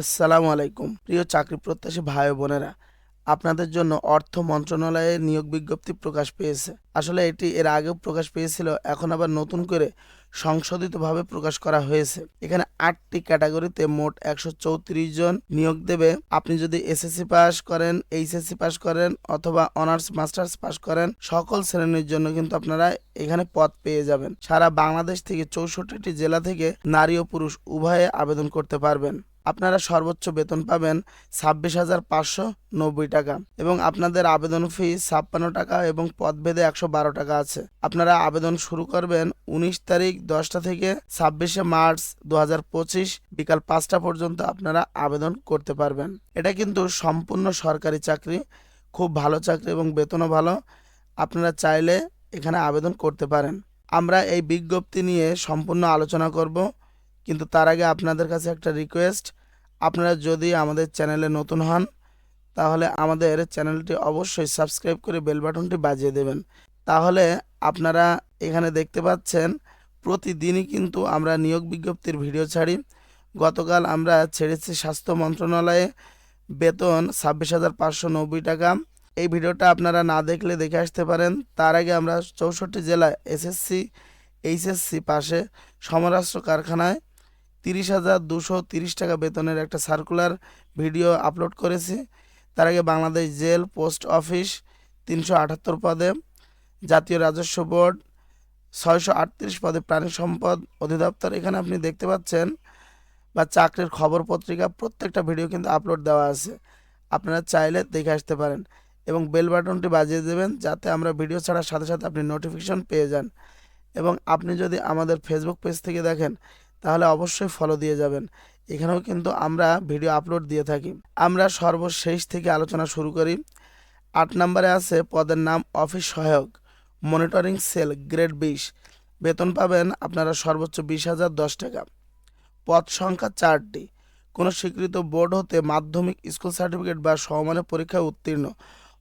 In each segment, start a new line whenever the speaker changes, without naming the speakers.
আসসালামু আলাইকুম। প্রিয় চাকরি প্রত্যাশী ভাই বোনেরা, আপনাদের জন্য অর্থ মন্ত্রণালয়ে নিয়োগ বিজ্ঞপ্তি প্রকাশ পেয়েছে। আসলে এটি এর আগেও প্রকাশ পেয়েছিল, এখন আবার নতুন করে সংশোধিতভাবে প্রকাশ করা হয়েছে। এখানে আটটি ক্যাটাগরিতে মোট একশো চৌত্রিশ জন নিয়োগ দেবে। আপনি যদি এসএসসি পাস করেন এইচএসসি পাস করেন অথবা অনার্স, মাস্টার্স পাস করেন, সকল শ্রেণির জন্য কিন্তু আপনারা এখানে পদ পেয়ে যাবেন। সারা বাংলাদেশ থেকে চৌষট্টিটি জেলা থেকে নারী ও পুরুষ উভয়ে আবেদন করতে পারবেন। আপনারা সর্বোচ্চ বেতন পাবেন ছাব্বিশ হাজার পাঁচশো নব্বই টাকা এবং আপনাদের আবেদন ফি ছাপ্পান্ন টাকা এবং পদভেদে একশো বারো টাকা আছে। আপনারা আবেদন শুরু করবেন উনিশ তারিখ দশটা থেকে ছাব্বিশে মার্চ দু হাজার পঁচিশ বিকাল পাঁচটা পর্যন্ত আপনারা আবেদন করতে পারবেন। এটা কিন্তু সম্পূর্ণ সরকারি চাকরি, খুব ভালো চাকরি এবং বেতনও ভালো। আপনারা চাইলে এখানে আবেদন করতে পারেন। আমরা এই বিজ্ঞপ্তি নিয়ে সম্পূর্ণ আলোচনা করব। কিন্তু তার আগে আপনাদের কাছে একটা রিকোয়েস্ট আপনারা যদি আমাদের চ্যানেলে নতুন হন, তাহলে আমাদের চ্যানেলটি অবশ্যই সাবস্ক্রাইব করে বেল বাটনটি বাজিয়ে দেবেন। তাহলে আপনারা এখানে দেখতে পাচ্ছেন, প্রতিদিনই কিন্তু আমরা নিয়োগ বিজ্ঞপ্তির ভিডিও ছাড়ি। গতকাল আমরা ছেড়েছি স্বাস্থ্য মন্ত্রণালয়ে বেতন ছাব্বিশ হাজার পাঁচশো নব্বই টাকা। এই ভিডিওটা আপনারা না দেখলে দেখে আসতে পারেন। তার আগে আমরা চৌষট্টি জেলায় এসএসসি এইচএসসি পাশে সমরাষ্ট্র কারখানায় তিরিশ হাজার দুশো তিরিশ টাকা বেতনের একটা সার্কুলার ভিডিও আপলোড করেছি। তার আগে বাংলাদেশ জেল পোস্ট অফিস তিনশো আটাত্তর পদে, জাতীয় রাজস্ব বোর্ড ছয়শো আটত্রিশ পদে, প্রাণী সম্পদ অধিদপ্তর। এখানে আপনি দেখতে পাচ্ছেন বা চাকরির খবর পত্রিকা, প্রত্যেকটা ভিডিও কিন্তু আপলোড দেওয়া আছে। আপনারা চাইলে দেখে আসতে পারেন এবং বেল বাটনটি বাজিয়ে দেবেন যাতে আমরা ভিডিও ছাড়ার সাথে সাথে আপনি নোটিফিকেশন পেয়ে যান। এবং আপনি যদি আমাদের ফেসবুক পেজ থেকে দেখেন তাহলে অবশ্যই ফলো দিয়ে যাবেন। এখানেও কিন্তু আমরা ভিডিও আপলোড দিয়ে থাকি। আমরা সর্বশেষ থেকে আলোচনা শুরু করি। আট নম্বরে আছে পদের নাম অফিস সহায়ক মনিটরিং সেল গ্রেড বিশ। বেতন পাবেন আপনারা সর্বোচ্চ বিশ হাজার দশ টাকা। পদ সংখ্যা চারটি। কোনো স্বীকৃত বোর্ড হতে মাধ্যমিক স্কুল সার্টিফিকেট বা সমমানের পরীক্ষায় উত্তীর্ণ।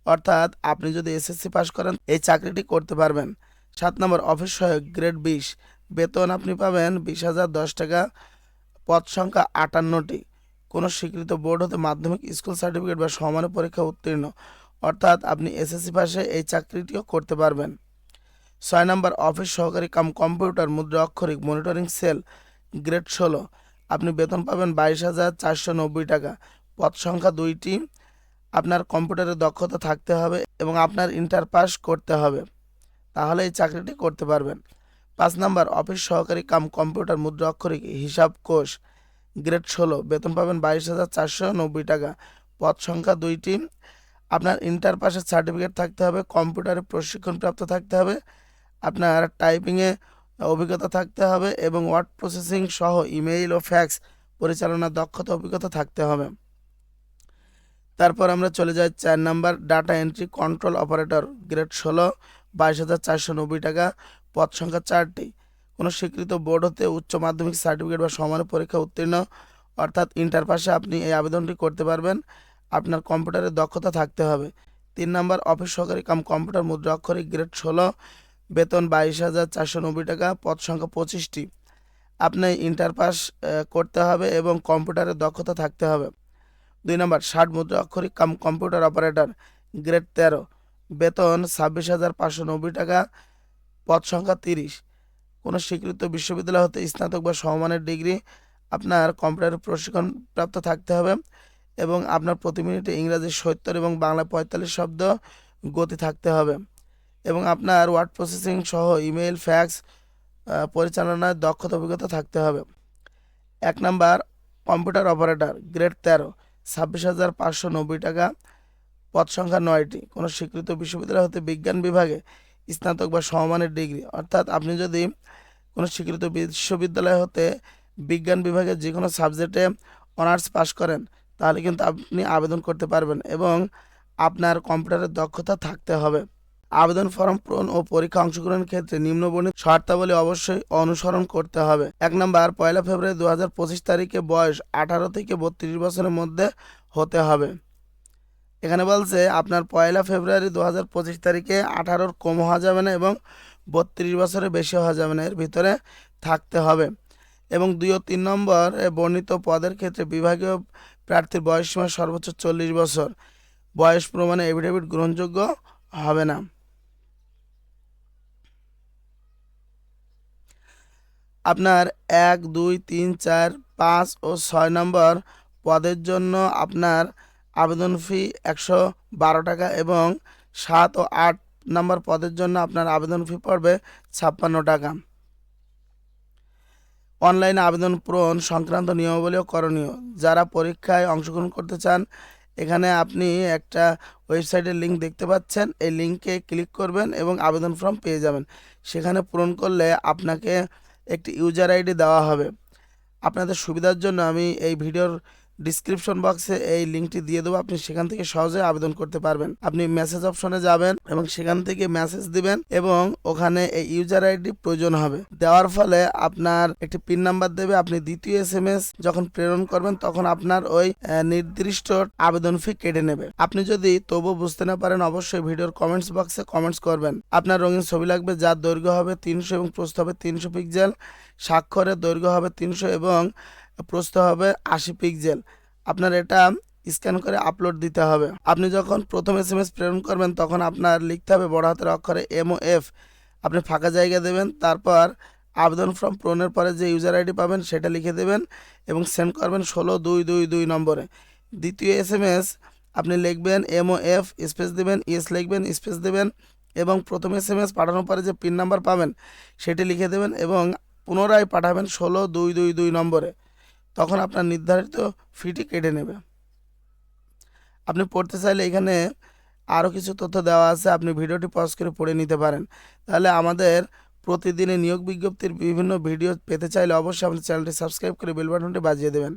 অর্থাৎ আপনি যদি এসএসসি পাস করেন, এই চাকরিটি করতে পারবেন। সাত নম্বর অফিস সহায়ক গ্রেড বিশ। বেতন আপনি পাবেন বিশ হাজার দশ টাকা, পদ সংখ্যা আটান্নটি। কোনো স্বীকৃত বোর্ড হতে মাধ্যমিক স্কুল সার্টিফিকেট বা সমানের পরীক্ষা উত্তীর্ণ। অর্থাৎ আপনি এসএসসি পাশে এই চাকরিটিও করতে পারবেন। ছয় নম্বর, অফিস সহকারী কাম কম্পিউটার, মুদ্রা অক্ষরিক, মনিটরিং সেল, গ্রেড ষোলো। আপনি বেতন পাবেন বাইশ হাজার চারশো নব্বই টাকা। পদ সংখ্যা দুইটি। আপনার কম্পিউটারে দক্ষতা থাকতে হবে এবং আপনার ইন্টার পাস করতে হবে। তাহলে এই চাকরিটি করতে পারবেন। পাঁচ নাম্বার, অফিস সহকারী কাম কম্পিউটার মুদ্রা অক্ষরিক হিসাব কোষ, গ্রেড ষোলো, বেতন পাবেন বাইশ হাজার চারশো নব্বই টাকা। পদ সংখ্যা দুইটি, আপনার ইন্টার পাসের সার্টিফিকেট থাকতে হবে, কম্পিউটারে প্রশিক্ষণপ্রাপ্ত থাকতে হবে, আপনার টাইপিংয়ে অভিজ্ঞতা থাকতে হবে এবং ওয়ার্ড প্রসেসিং সহ ইমেইল ও ফ্যাক্স পরিচালনার দক্ষতা, অভিজ্ঞতা থাকতে হবে। তারপর আমরা চলে যাই চার number, data entry control operator, grade ষোলো বাইশ হাজার চারশো নব্বই টাকা, পদ সংখ্যা চারটি। কোনো স্বীকৃত বোর্ড হতে উচ্চ মাধ্যমিক সার্টিফিকেট বা সমান পরীক্ষা উত্তীর্ণ, অর্থাৎ ইন্টার পাশে আপনি এই আবেদনটি করতে পারবেন। আপনার কম্পিউটারের দক্ষতা থাকতে হবে। তিন নম্বর, অফিস সহকারী কাম কম্পিউটার মুদ্রা অক্ষরিক গ্রেড ষোলো, বেতন বাইশ হাজার চারশো নব্বই টাকা, পদ সংখ্যা পঁচিশটি। আপনি ইন্টার পাস করতে হবে এবং কম্পিউটারের দক্ষতা থাকতে হবে। দুই নম্বর, ষাট মুদ্রা অক্ষরিক কাম কম্পিউটার অপারেটর, গ্রেড তেরো বেতন ছাব্বিশ হাজার পাঁচশো নব্বই টাকা, পদ সংখ্যা তিরিশ। কোনো স্বীকৃত বিশ্ববিদ্যালয় হতে স্নাতক বা সমমানের ডিগ্রি আপনার কম্পিউটার প্রশিক্ষণ প্রাপ্ত থাকতে হবে এবং আপনার প্রতি মিনিটে ইংরাজি, সত্তর এবং বাংলা পঁয়তাল্লিশ শব্দ গতি থাকতে হবে এবং আপনার ওয়ার্ড প্রসেসিং সহ ইমেল ফ্যাক্স পরিচালনায় দক্ষতা, অভিজ্ঞতা থাকতে হবে। এক নাম্বার, কম্পিউটার অপারেটর, গ্রেড তেরো, ছাব্বিশ হাজার পাঁচশো নব্বই টাকা পদ সংখ্যা নয়টি। কোনো স্বীকৃত বিশ্ববিদ্যালয় হতে বিজ্ঞান বিভাগে স্নাতক বা সমমানের ডিগ্রি। অর্থাৎ আপনি যদি কোনো স্বীকৃত বিশ্ববিদ্যালয় হতে বিজ্ঞান বিভাগে যে কোনো সাবজেক্টে অনার্স পাশ করেন, তাহলে কিন্তু আপনি আবেদন করতে পারবেন এবং আপনার কম্পিউটারের দক্ষতা থাকতে হবে। আবেদন ফর্ম পূরণ ও পরীক্ষা অংশগ্রহণের ক্ষেত্রে নিম্নবর্ণিত শর্তাবলী অবশ্যই অনুসরণ করতে হবে। এক নম্বর, পয়লা ফেব্রুয়ারি দু হাজার পঁচিশ তারিখে বয়স আঠারো থেকে বত্রিশ বছরের মধ্যে হতে হবে। এখানে বলছে, আপনার পয়লা ফেব্রুয়ারি দু হাজার পঁচিশ তারিখে আঠারোর কম হওয়া যাবে না এবং বত্রিশ বছরের বেশি হওয়া যাবে না। এর ভিতরে থাকতে হবে। এবং দুই ও তিন নম্বর বর্ণিত পদের ক্ষেত্রে বিভাগীয় প্রার্থীর বয়সসীমা সর্বোচ্চ চল্লিশ বছর। বয়স প্রমাণে এফিডেভিট গ্রহণযোগ্য হবে না। আপনার এক, দুই, তিন, চার, পাঁচ ও ছয় নম্বর পদের জন্য আপনার আবেদন ফি একশো বারো টাকা এবং সাত ও আট নম্বর পদের জন্য আপনার আবেদন ফি পড়বে ছাপ্পান্ন টাকা। অনলাইনে আবেদন পূরণ সংক্রান্ত নিয়মাবলী ও করণীয়। যারা পরীক্ষায় অংশগ্রহণ করতে চান, এখানে আপনি একটা ওয়েবসাইটের লিংক দেখতে পাচ্ছেন। এই লিঙ্কে ক্লিক করবেন এবং আবেদন ফর্ম পেয়ে যাবেন। সেখানে পূরণ করলে আপনাকে একটি ইউজার আইডি দেওয়া হবে। আপনাদের সুবিধার জন্য আমি এই ভিডিওর ডিসক্রিপশন বক্সে এই লিঙ্কটি দিয়ে দেবো। আপনি সেখান থেকে সহজে আবেদন করতে পারবেন। আপনি মেসেজ অপশনে যাবেন এবং সেখান থেকে মেসেজ দিবেন এবং ওখানে এই ইউজার আইডি প্রয়োজন হবে। দেওয়ার ফলে আপনার একটি পিন নাম্বার দেবে, আপনি দ্বিতীয় এস এম এস যখন প্রেরণ করবেন তখন আপনার ওই নির্দিষ্ট আবেদন ফি কেটে নেবে। আপনি যদি তবু বুঝতে না পারেন, অবশ্যই ভিডিওর কমেন্টস বক্সে কমেন্টস করবেন। আপনার রঙিন ছবি লাগবে, যার দৈর্ঘ্য হবে তিনশো এবং প্রস্থ হবে তিনশো পিক্সেল স্বাক্ষরের দৈর্ঘ্য হবে তিনশো এবং প্রস্থ হবে আশি পিক্সেল আপনার এটা স্ক্যান করে আপলোড দিতে হবে। আপনি যখন প্রথম এস এম এস প্রেরণ করবেন, তখন আপনার লিখতে হবে বড় হাতের অক্ষরে এম ও এফ আপনি ফাঁকা জায়গা দেবেন, তারপর আবেদন ফর্ম পূরণের পরে যে ইউজার আইডি পাবেন, সেটা লিখে দেবেন এবং সেন্ড করবেন ষোলো দুই দুই দুই নম্বরে। দ্বিতীয় এস এম এস আপনি লিখবেন এম ও এফ স্পেস দেবেন ইএস লিখবেন স্পেস দেবেন এবং প্রথম এস এম এস পাঠানোর পরে যে পিন নাম্বার পাবেন, সেটি লিখে দেবেন এবং পুনরায় পাঠাবেন ষোলো দুই দুই দুই নম্বরে। তখন আপনার নির্ধারিত ফিটি কেটে নেবে। আপনি পড়তে চাইলে এখানে আরও কিছু তথ্য দেওয়া আছে, আপনি ভিডিওটি পজ করে পড়ে নিতে পারেন। তাহলে আমাদের প্রতিদিনের নিয়োগ বিজ্ঞপ্তির বিভিন্ন ভিডিও পেতে চাইলে অবশ্যই আমাদের চ্যানেলটি সাবস্ক্রাইব করে বেল বাটনটি বাজিয়ে দেবেন।